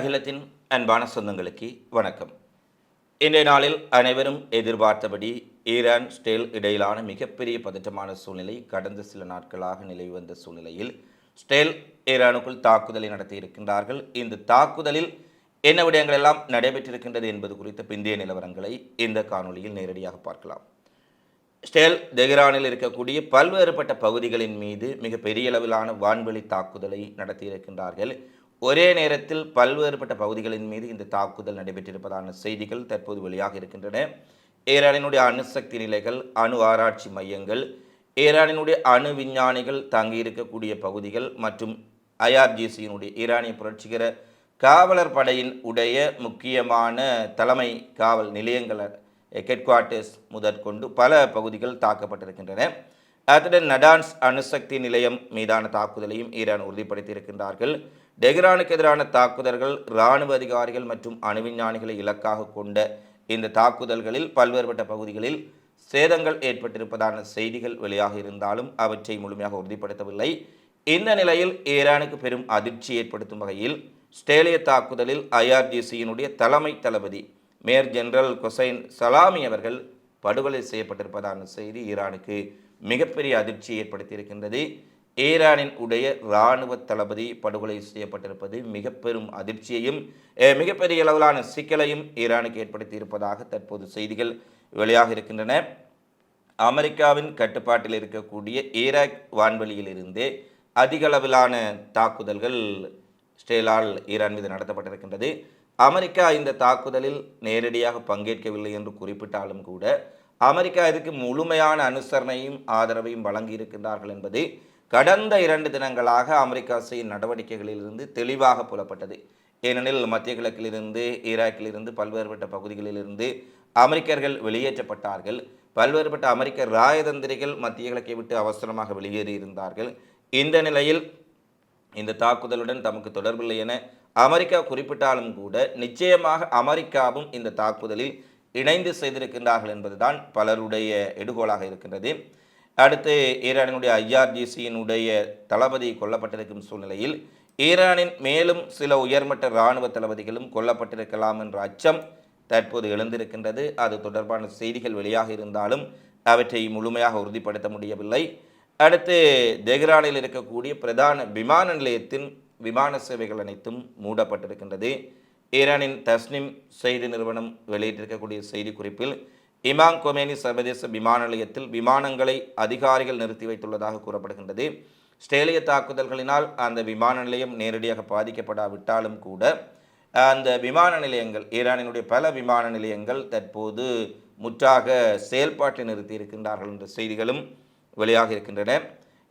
அகிலத்தின் அன்பான சொந்தங்களுக்கு வணக்கம். இன்றைய நாளில் அனைவரும் எதிர்பார்த்தபடி ஈரான் ஸ்டேல் இடையிலான மிகப்பெரிய பதற்றமான சூழ்நிலை கடந்த சில நாட்களாக நிலவி வந்த சூழ்நிலையில் ஸ்டேல் ஈரானுக்குள் தாக்குதலை நடத்தி இருக்கின்றார்கள் இந்த தாக்குதலில் என்ன விடயங்கள் எல்லாம் நடைபெற்றிருக்கின்றது என்பது குறித்த பிந்தைய நிலவரங்களை இந்த காணொளியில் நேரடியாக பார்க்கலாம். ஸ்டேல் தெஹ்ரானில் இருக்கக்கூடிய பல்வேறுபட்ட பகுதிகளின் மீது மிக பெரிய அளவிலான வான்வெளி தாக்குதலை நடத்தியிருக்கின்றார்கள். ஒரே நேரத்தில் பல்வேறுபட்ட பகுதிகளின் மீது இந்த தாக்குதல் நடைபெற்றிருப்பதான செய்திகள் தற்போது வெளியாக இருக்கின்றன. ஈரானினுடைய அணுசக்தி நிலைகள் அணு ஆராய்ச்சி மையங்கள் ஈரானினுடைய அணு விஞ்ஞானிகள் தங்கியிருக்கக்கூடிய பகுதிகள் மற்றும் ஐஆர்ஜிசியினுடைய ஈரானிய புரட்சிகர காவலர் படையின் உடைய முக்கியமான தலைமை காவல் நிலையங்கள் ஹெட் குவார்ட்டர்ஸ் முதற்கொண்டு பல பகுதிகள் தாக்கப்பட்டிருக்கின்றன. அத்துடன் நடான்ஸ் அணுசக்தி நிலையம் மீதான தாக்குதலையும் ஈரான் உறுதிப்படுத்தியிருக்கின்றார்கள். டெஹ்ரானுக்கு எதிரான தாக்குதல்கள் இராணுவ அதிகாரிகள் மற்றும் அணுவிஞ்ஞானிகளை இலக்காக கொண்ட இந்த தாக்குதல்களில் பல்வேறுபட்ட பகுதிகளில் சேதங்கள் ஏற்பட்டிருப்பதான செய்திகள் வெளியாக இருந்தாலும் அவற்றை முழுமையாக உறுதிப்படுத்தவில்லை. இந்த நிலையில் ஈரானுக்கு பெரும் அதிர்ச்சி ஏற்படுத்தும் வகையில் ஸ்டேலிய தாக்குதலில் ஐஆர்ஜிசியினுடைய தலைமை தளபதி மேயர் ஜெனரல் கொசைன் சலாமி அவர்கள் படுகொலை செய்யப்பட்டிருப்பதான செய்தி ஈரானுக்கு மிகப்பெரிய அதிர்ச்சி ஏற்படுத்தியிருக்கின்றது. ஈரானின் உடைய இராணுவ தளபதி படுகொலை செய்யப்பட்டிருப்பது மிக பெரும் அதிர்ச்சியையும் மிகப்பெரிய அளவிலான சிக்கலையும் ஈரானுக்கு ஏற்படுத்தியிருப்பதாக தற்போது செய்திகள் வெளியாக இருக்கின்றன. அமெரிக்காவின் கட்டுப்பாட்டில் இருக்கக்கூடிய ஈராக் வான்வெளியிலிருந்தே அதிக அளவிலான தாக்குதல்கள் ஸ்டேலால் ஈரான் மீது நடத்தப்பட்டிருக்கின்றது. அமெரிக்கா இந்த தாக்குதலில் நேரடியாக பங்கேற்கவில்லை என்று குறிப்பிட்டாலும் கூட அமெரிக்கா இதற்கு முழுமையான அனுசரணையும் ஆதரவையும் வழங்கியிருக்கின்றார்கள் என்பது கடந்த இரண்டு தினங்களாக அமெரிக்கா செய்யும் நடவடிக்கைகளிலிருந்து தெளிவாக புலப்பட்டது. ஏனெனில் மத்திய கிழக்கிலிருந்து ஈராக்கிலிருந்து பல்வேறுபட்ட பகுதிகளிலிருந்து அமெரிக்கர்கள் வெளியேற்றப்பட்டார்கள். பல்வேறுபட்ட அமெரிக்க ராயதந்திரிகள் மத்திய கிழக்கை விட்டு அவசரமாக வெளியேறியிருந்தார்கள். இந்த நிலையில் இந்த தாக்குதலுடன் தமக்கு தொடர்பில்லை என அமெரிக்கா குறிப்பிட்டாலும் கூட நிச்சயமாக அமெரிக்காவும் இந்த தாக்குதலில் இணைந்து செய்திருக்கின்றார்கள் என்பதுதான் பலருடைய எடுகோலாக இருக்கின்றது. அடுத்து ஈரானினுடைய ஐஆர்ஜிசியினுடைய தளபதி கொல்லப்பட்டிருக்கும் சூழ்நிலையில் ஈரானின் மேலும் சில உயர்மட்ட இராணுவ தளபதிகளும் கொல்லப்பட்டிருக்கலாம் என்ற அச்சம் தற்போது எழுந்திருக்கின்றது. அது தொடர்பான செய்திகள் வெளியாக இருந்தாலும் அவற்றை முழுமையாக உறுதிப்படுத்த முடியவில்லை. அடுத்து தெஹ்ரானில் இருக்கக்கூடிய பிரதான விமான நிலையத்தின் விமான சேவைகள் அனைத்தும் மூடப்பட்டிருக்கின்றது. ஈரானின் தஸ்னிம் செய்தி நிறுவனம் வெளியிட்டிருக்கக்கூடிய செய்திக்குறிப்பில் இமாம் கொமேனி சர்வதேச விமான நிலையத்தில் விமானங்களை அதிகாரிகள் நிறுத்தி வைத்துள்ளதாக கூறப்படுகின்றது. ஸ்டேலிய தாக்குதல்களினால் அந்த விமான நிலையம் நேரடியாக பாதிக்கப்படாவிட்டாலும் கூட அந்த விமான நிலையங்கள் ஈரானினுடைய பல விமான நிலையங்கள் தற்போது முற்றாக செயல்பாட்டை நிறுத்தி இருக்கின்றார்கள் என்ற செய்திகளும் வெளியாக இருக்கின்றன.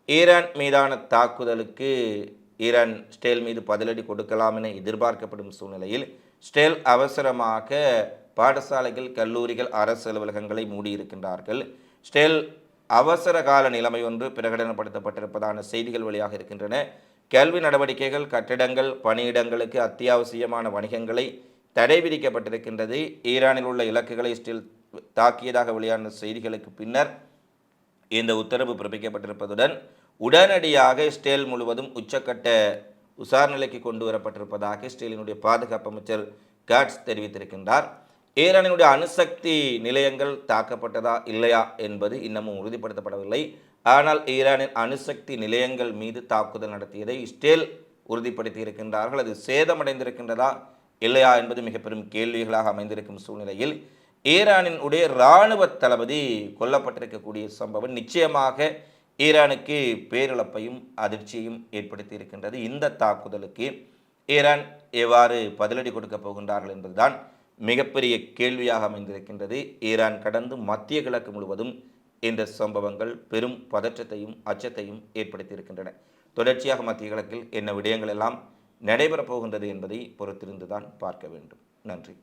ஈரான் மீதான தாக்குதலுக்கு ஈரான் ஸ்டேல் மீது பதிலடி கொடுக்கலாம் என எதிர்பார்க்கப்படும் சூழ்நிலையில் ஸ்டேல் அவசரமாக பாடசாலைகள் கல்லூரிகள் அரசு அலுவலகங்களை மூடியிருக்கின்றார்கள். ஸ்டேல் அவசர கால நிலைமை ஒன்று பிரகடனப்படுத்தப்பட்டிருப்பதான செய்திகள் வழியாக இருக்கின்றன. கல்வி நடவடிக்கைகள் கட்டிடங்கள் பணியிடங்களுக்கு அத்தியாவசியமான வணிகங்களை தடை விதிக்கப்பட்டிருக்கின்றது. ஈரானில் உள்ள இலக்குகளை ஸ்டில் தாக்கியதாக வெளியான செய்திகளுக்கு பின்னர் இந்த உத்தரவு பிறப்பிக்கப்பட்டிருப்பதுடன் உடனடியாக ஸ்டேல் முழுவதும் உச்சக்கட்ட நிலைக்கு கொண்டு வரப்பட்டிருப்பதாக ஸ்டேலினுடைய பாதுகாப்பு அமைச்சர் காட்ஸ் தெரிவித்திருக்கின்றார். ஈரானினுடைய அணுசக்தி நிலையங்கள் தாக்கப்பட்டதா இல்லையா என்பது இன்னமும் உறுதிப்படுத்தப்படவில்லை. ஆனால் ஈரானின் அணுசக்தி நிலையங்கள் மீது தாக்குதல் நடத்தியதை ஸ்டேல் உறுதிப்படுத்தி இருக்கின்றார்கள் அது சேதமடைந்திருக்கின்றதா இல்லையா என்பது மிக பெரும் கேள்விகளாக அமைந்திருக்கும் சூழ்நிலையில் ஈரானின் உடைய இராணுவ தளபதி கொல்லப்பட்டிருக்கக்கூடிய சம்பவம் நிச்சயமாக ஈரானுக்கு பேரிழப்பையும் அதிர்ச்சியையும் ஏற்படுத்தி இருக்கின்றது இந்த தாக்குதலுக்கு ஈரான் எவ்வாறு பதிலடி கொடுக்கப் போகின்றார்கள் என்பதுதான் மிகப்பெரிய கேள்வியாக அமைந்திருக்கின்றது. ஈரான் கடந்து மத்திய கிழக்கு முழுவதும் இந்த சம்பவங்கள் பெரும் பதற்றத்தையும் அச்சத்தையும் ஏற்படுத்தியிருக்கின்றன. தொடர்ச்சியாக மத்திய கிழக்கில் என்ன விடயங்கள் எல்லாம் நடைபெறப் போகின்றது என்பதை பொறுத்திருந்துதான் பார்க்க வேண்டும். நன்றி.